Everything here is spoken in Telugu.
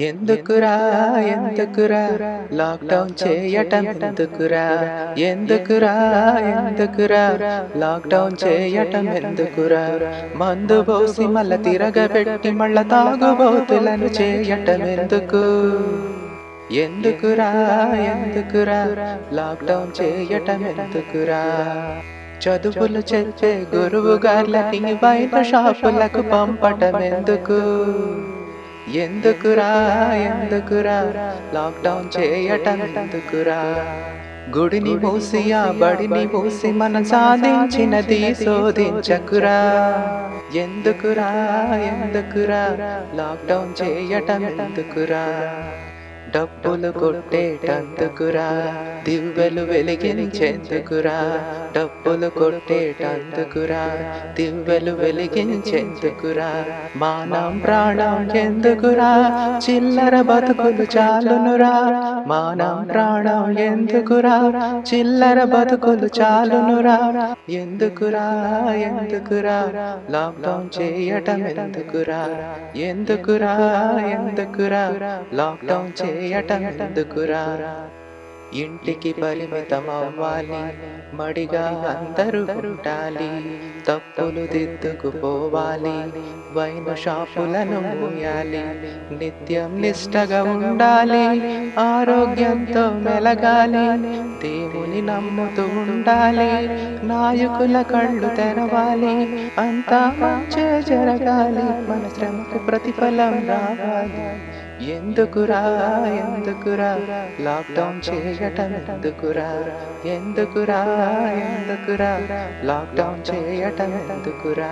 ఎందుకురా ఎందుకురా లాక్డౌన్ చేయటం ఎందుకురా ఎందుకురా ఎందుకురా లాక్డౌన్ చేయటం ఎందుకురా మందు పోసి మళ్ళా తిరగబెట్టి మళ్ళా తాగుబోతులను చేయటం ఎందుకు ఎందుకురా ఎందుకురా లాక్డౌన్ చేయటం ఎందుకురా చదువులు చెప్పే గురువు గార్లని బయట షాపులకు పంపటం ఎందుకు ఎందుకురా ఎందుకురా? లాక్డౌన్ చేయటందుకురా గుడిని మూసి ఆ బడిని మూసి మనం సాధించినది శోధించకురా. ఎందుకురా ఎందుకురా? లాక్డౌన్ చేయటం ఎందుకురా? డబ్బులు కొట్టేటందుకురా దివ్వెలు వెలిగించేందుకురా. డబ్బులు కొట్టేటందుకురా దివ్వెలు వెలిగించేందుకురా. మానం ప్రాణం ఎందుకురా? చిల్లర బతుకులు చాలునురా. మానం ప్రాణం ఎందుకురా? చిల్లర బతుకులు చాలునురా. ఎందుకురా? ఎందుకురా? లాక్డౌన్ చేయటం ఎందుకురా? ఎందుకురా? ఎందుకురా? లాక్డౌన్ చేయటం ఎందుకురా? ఇంటికి పరిమితం అవ్వాలి మడిగా అందరూ ఉండాలి తప్పులు దిద్దుకుపోవాలి వైన షాపులను మూయాలి నిత్యం నిష్టగా ఉండాలి ఆరోగ్యంతో మెలగాలి దేవుని నమ్ముతూ ఉండాలి నాయకుల కళ్ళు తెరవాలి అంతా మంచి జరగాలి మన శ్రమకు ప్రతిఫలం రావాలి. ఎందుకురా ఎందుకురా? లాక్డౌన్ చేయటం ఎందుకురా? ఎందుకురా ఎందుకురా? లాక్డౌన్ చేయటం ఎందుకురా?